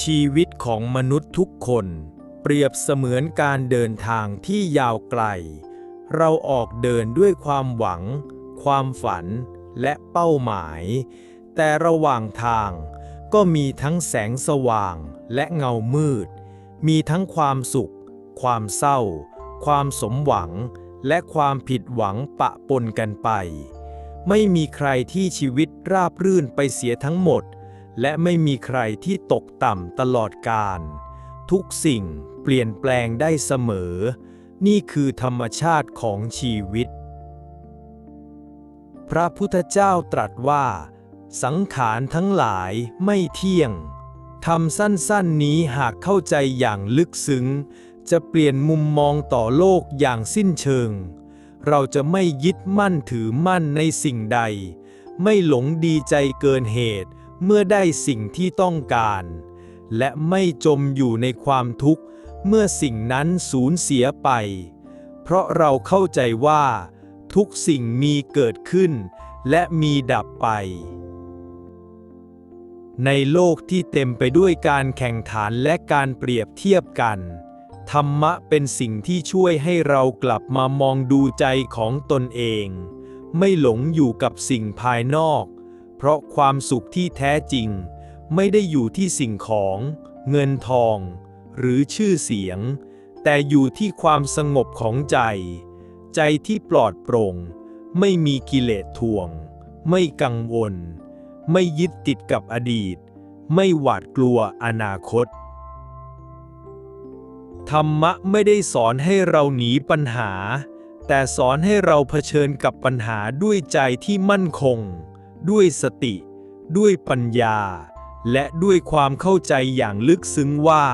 ชีวิตของมนุษย์ทุกคน เปรียบเสมือนการเดินทางที่ยาวไกล เราออกเดินด้วยความหวัง ความฝันและเป้าหมาย แต่ระหว่างทางก็มีทั้งแสงสว่างและเงามืด มีทั้งความสุข ความเศร้า ความสมหวัง และความผิดหวังปะปนกันไป ไม่มีใครที่ชีวิตราบรื่นไปเสียทั้งหมด และไม่มีใครที่ตกต่ำตลอดกาลทุกสิ่งเปลี่ยนแปลงได้เสมอ นี่คือธรรมชาติของชีวิต พระพุทธเจ้าตรัสว่า สังขารทั้งหลายไม่เที่ยงทำสั้นๆนี้หากเข้าใจอย่างลึกซึ้ง จะเปลี่ยนมุมมองต่อโลกอย่างสิ้นเชิง เราจะไม่ยึดมั่นถือมั่นในสิ่งใด ไม่หลงดีใจเกินเหตุ เมื่อได้สิ่งที่ต้องการ และไม่จมอยู่ในความทุกข์ เมื่อสิ่งนั้นสูญเสียไป เพราะเราเข้าใจว่า ทุกสิ่งมีเกิดขึ้น และมีดับไป ในโลกที่เต็มไปด้วยการแข่งขันและการเปรียบเทียบกัน ธรรมะเป็นสิ่งที่ช่วยให้เรากลับมามองดูใจของตนเอง ไม่หลงอยู่กับสิ่งภายนอก เพราะความสุขที่แท้จริง ไม่ได้อยู่ที่สิ่งของ เงินทอง หรือชื่อเสียง แต่อยู่ที่ความสงบของใจ ใจที่ปลอดโปร่ง ไม่มีกิเลสทวง ไม่กังวล ไม่ยึดติดกับอดีต ไม่หวาดกลัวอนาคต ธรรมะไม่ได้สอนให้เราหนีปัญหา แต่สอนให้เราเผชิญกับปัญหาด้วยใจที่มั่นคง ด้วยสติ ด้วยปัญญา และด้วยความเข้าใจอย่างลึกซึ้งว่า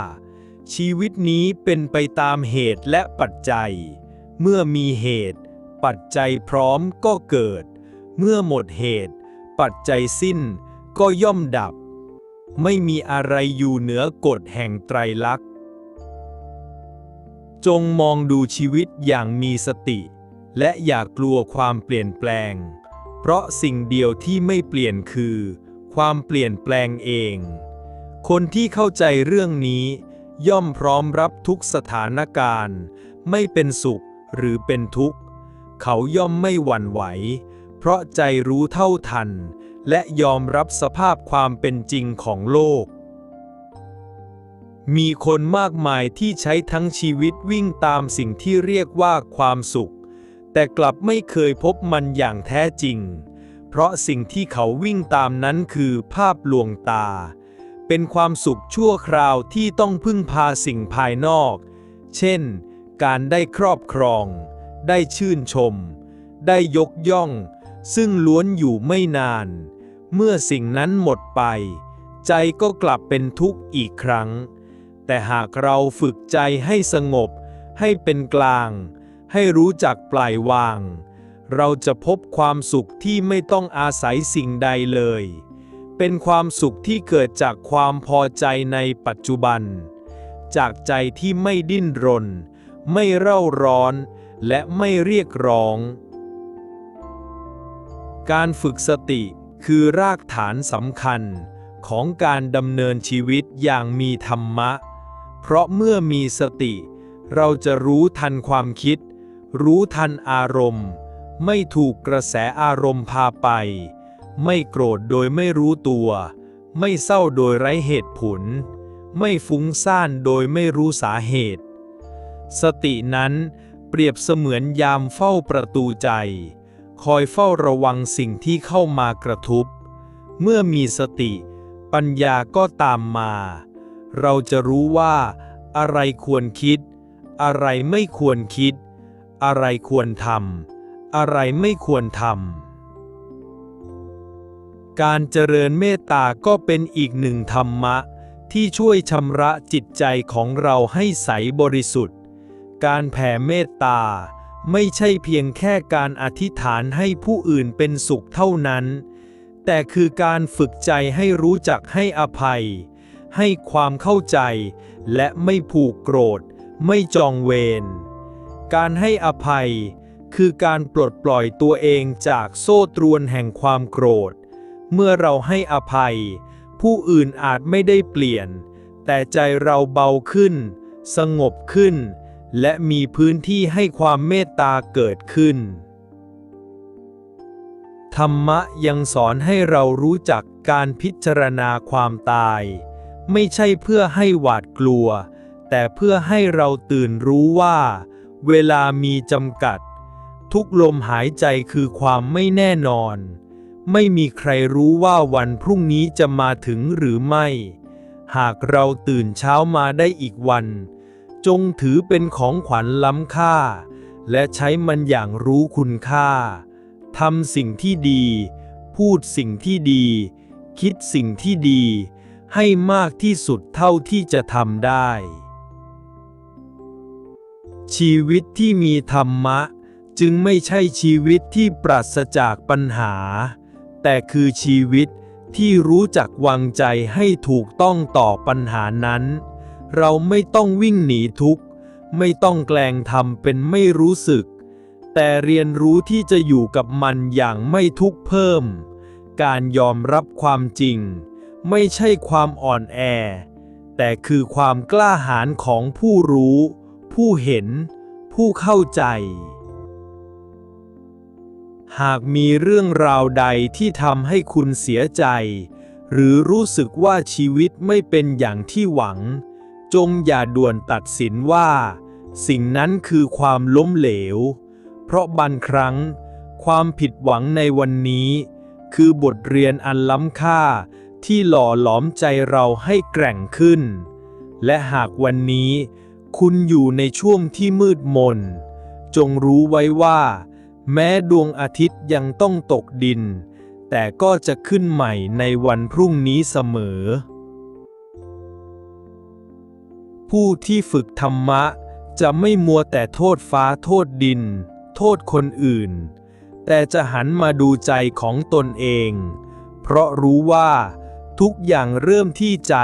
ชีวิตนี้เป็นไปตามเหตุและปัจจัย เมื่อมีเหตุ ปัจจัยพร้อมก็เกิด เมื่อหมดเหตุ ปัจจัยสิ้นก็ย่อมดับ ไม่มีอะไรอยู่เหนือกฎแห่งไตรลักษณ์จงมองดูชีวิตอย่างมีสติ และอย่ากลัวความเปลี่ยนแปลง เพราะสิ่งเดียวที่ไม่เปลี่ยนคือ ความเปลี่ยนแปลงเอง คนที่เข้าใจเรื่องนี้ ย่อมพร้อมรับทุกสถานการณ์ ไม่เป็นสุขหรือเป็นทุกข์ เขาย่อมไม่หวั่นไหว เพราะใจรู้เท่าทัน และยอมรับสภาพความเป็นจริงของโลก มีคนมากมายที่ใช้ทั้งชีวิตวิ่งตามสิ่งที่เรียกว่าความสุข แต่กลับไม่เคยพบมันอย่างแท้จริง เพราะสิ่งที่เขาวิ่งตามนั้นคือภาพลวงตา เป็นความสุขชั่วคราวที่ต้องพึ่งพาสิ่งภายนอก เช่น การได้ครอบครอง ได้ชื่นชม ได้ยกย่อง ซึ่งล้วนอยู่ไม่นาน เมื่อสิ่งนั้นหมดไป ใจก็กลับเป็นทุกข์อีกครั้ง แต่หากเราฝึกใจให้สงบ ให้เป็นกลาง ให้รู้จักปล่อยวาง เราจะพบความสุขที่ไม่ต้องอาศัยสิ่งใดเลย เป็นความสุขที่เกิดจากความพอใจในปัจจุบัน จากใจที่ไม่ดิ้นรน ไม่เร่าร้อน และไม่เรียกร้อง การฝึกสติคือรากฐานสำคัญของการดำเนินชีวิตอย่างมีธรรมะ เพราะเมื่อมีสติ เราจะรู้ทันความคิด รู้ทันอารมณ์ ไม่ถูกกระแสอารมณ์พาไป ไม่โกรธโดยไม่รู้ตัว ไม่เศร้าโดยไร้เหตุผล ไม่ฟุ้งซ่านโดยไม่รู้สาเหตุ สตินั้นเปรียบเสมือนยามเฝ้าประตูใจ คอยเฝ้าระวังสิ่งที่เข้ามากระทบ เมื่อมีสติ ปัญญาก็ตามมา เราจะรู้ว่า อะไรควรคิด อะไรไม่ควรคิด อะไรควรทำ อะไรไม่ควรทำ การเจริญเมตตาก็เป็นอีกหนึ่งธรรมะ ที่ช่วยชำระจิตใจของเราให้ใสบริสุทธิ์ การแผ่เมตตาไม่ใช่เพียงแค่การอธิษฐานให้ผู้อื่นเป็นสุขเท่านั้น แต่คือการฝึกใจให้รู้จักให้อภัย ให้ความเข้าใจ และไม่ผูกโกรธ ไม่จองเวร การให้อภัย คือการปลดปล่อยตัวเองจากโซ่ตรวนแห่งความโกรธ เมื่อเราให้อภัย ผู้อื่นอาจไม่ได้เปลี่ยน แต่ใจเราเบาขึ้น สงบขึ้น และมีพื้นที่ให้ความเมตตาเกิดขึ้น ธรรมะยังสอนให้เรารู้จักการพิจารณาความตาย ไม่ใช่เพื่อให้หวาดกลัว แต่เพื่อให้เราตื่นรู้ว่า เวลามีจำกัด ทุกลมหายใจคือความไม่แน่นอน ไม่มีใครรู้ว่าวันพรุ่งนี้จะมาถึงหรือไม่ หากเราตื่นเช้ามาได้อีกวัน จงถือเป็นของขวัญล้ำค่า และใช้มันอย่างรู้คุณค่าทำสิ่งที่ดี พูดสิ่งที่ดี คิดสิ่งที่ดี ให้มากที่สุดเท่าที่จะทำได้ ชีวิตที่มีธรรมะ จึงไม่ใช่ชีวิตที่ปราศจากปัญหา แต่คือชีวิตที่รู้จักวางใจให้ถูกต้องต่อปัญหานั้น เราไม่ต้องวิ่งหนีทุกข์ ไม่ต้องแกล้งทำเป็นไม่รู้สึก แต่เรียนรู้ที่จะอยู่กับมันอย่างไม่ทุกข์เพิ่ม การยอมรับความจริง ไม่ใช่ความอ่อนแอ แต่คือความกล้าหาญของผู้รู้ ผู้เห็น ผู้เข้าใจ หากมีเรื่องราวใดที่ทำให้คุณเสียใจ หรือรู้สึกว่าชีวิตไม่เป็นอย่างที่หวัง จงอย่าด่วนตัดสินว่า สิ่งนั้นคือความล้มเหลว เพราะบางครั้ง ความผิดหวังในวันนี้ คือบทเรียนอันล้ำค่าที่หล่อหลอมใจเราให้แกร่งขึ้น และหากวันนี้ คุณอยู่ในช่วงที่มืดมน จงรู้ไว้ว่า แม้ดวงอาทิตย์ยังต้องตกดิน แต่ก็จะขึ้นใหม่ในวันพรุ่งนี้เสมอ ผู้ที่ฝึกธรรมะจะไม่มัวแต่โทษฟ้าโทษดิน โทษคนอื่น แต่จะหันมาดูใจของตนเอง เพราะรู้ว่า ทุกอย่างเริ่มที่ใจ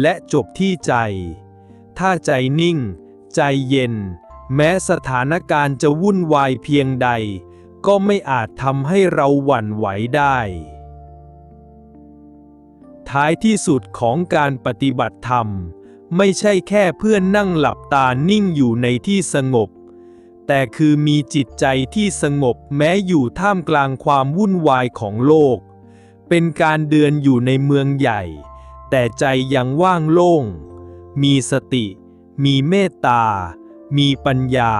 และจบที่ใจ ถ้าใจนิ่ง ใจเย็น แม้สถานการณ์จะวุ่นวายเพียงใด ก็ไม่อาจทำให้เราหวั่นไหวได้ ท้ายที่สุดของการปฏิบัติธรรม ไม่ใช่แค่เพื่อนนั่งหลับตานิ่งอยู่ในที่สงบ แต่คือมีจิตใจที่สงบแม้อยู่ท่ามกลางความวุ่นวายของโลก เป็นการเดินอยู่ในเมืองใหญ่ แต่ใจยังว่างโล่ง มีสติ มีเมตตา มีปัญญา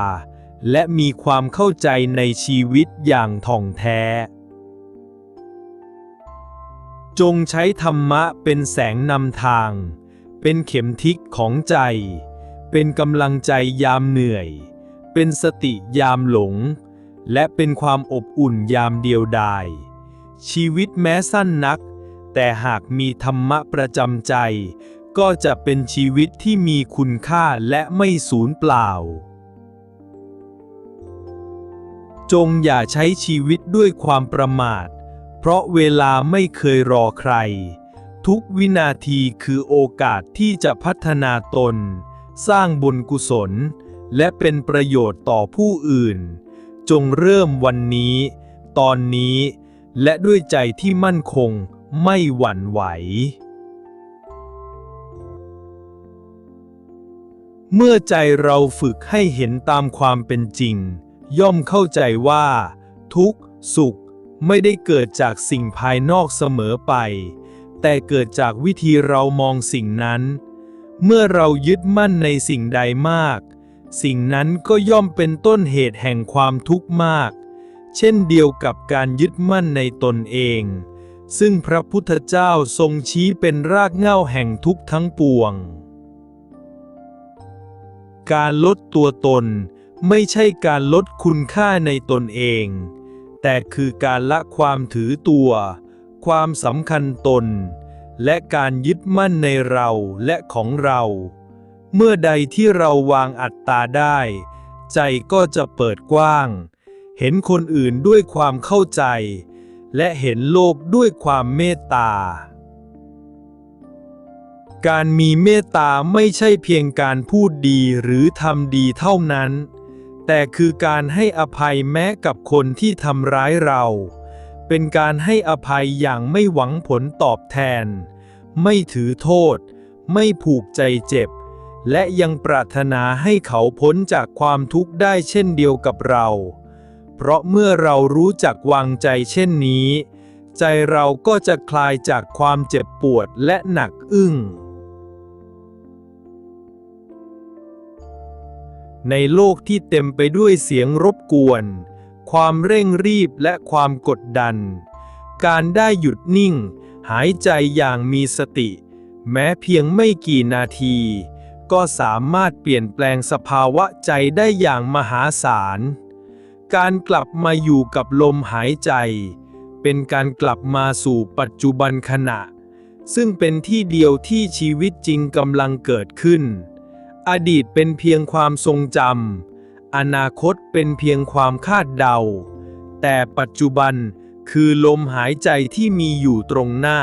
และมีความเข้าใจในชีวิตอย่างท่องแท้ จงใช้ธรรมะเป็นแสงนำทาง เป็นเข็มทิศของใจ เป็นกำลังใจยามเหนื่อย เป็นสติยามหลง และเป็นความอบอุ่นยามเดียวดาย ชีวิตแม้สั้นนัก แต่หากมีธรรมะประจำใจ ก็จะเป็นชีวิตที่มีคุณค่าและไม่สูญเปล่า จงอย่าใช้ชีวิตด้วยความประมาท เพราะเวลาไม่เคยรอใคร ทุกวินาทีคือโอกาสที่จะพัฒนาตน สร้างบุญกุศล และเป็นประโยชน์ต่อผู้อื่น จงเริ่มวันนี้ ตอนนี้ และด้วยใจที่มั่นคงไม่หวั่นไหว เมื่อใจเราฝึกให้เห็นตามความเป็นจริง ย่อมเข้าใจว่า ทุกข์สุขไม่ได้เกิดจากสิ่งภายนอกเสมอไป แต่เกิดจากวิธีเรามองสิ่งนั้น เมื่อเรายึดมั่นในสิ่งใดมาก สิ่งนั้นก็ย่อมเป็นต้นเหตุแห่งความทุกข์มาก เช่นเดียวกับการยึดมั่นในตนเอง ซึ่งพระพุทธเจ้าทรงชี้เป็นรากเหง้าแห่งทุกข์ทั้งปวง การลดตัวตน ไม่ใช่การลดคุณค่าในตนเอง แต่คือการละความถือตัว ความสำคัญตน และการยึดมั่นในเราและของเรา เมื่อใดที่เราวางอัตตาได้ ใจก็จะเปิดกว้าง เห็นคนอื่นด้วยความเข้าใจ และเห็นโลกด้วยความเมตตา การมีเมตตาไม่ใช่เพียงการพูดดีหรือทำดีเท่านั้น แต่คือการให้อภัยแม้กับคนที่ทำร้ายเรา เป็นการให้อภัยอย่างไม่หวังผลตอบแทน ไม่ถือโทษ ไม่ผูกใจเจ็บ และยังปรารถนาให้เขาพ้นจากความทุกข์ได้เช่นเดียวกับเรา เพราะเมื่อเรารู้จักวางใจเช่นนี้ใจเราก็จะคลายจากความเจ็บปวดและหนักอึ้ง ในโลกที่เต็มไปด้วยเสียงรบกวน ความเร่งรีบและความกดดัน การได้หยุดนิ่ง หายใจอย่างมีสติ แม้เพียงไม่กี่นาที ก็สามารถเปลี่ยนแปลงสภาวะใจได้อย่างมหาศาล การกลับมาอยู่กับลมหายใจ เป็นการกลับมาสู่ปัจจุบันขณะ ซึ่งเป็นที่เดียวที่ชีวิตจริงกำลังเกิดขึ้น อดีตเป็นเพียงความทรงจำ อนาคตเป็นเพียงความคาดเดา แต่ปัจจุบันคือลมหายใจที่มีอยู่ตรงหน้า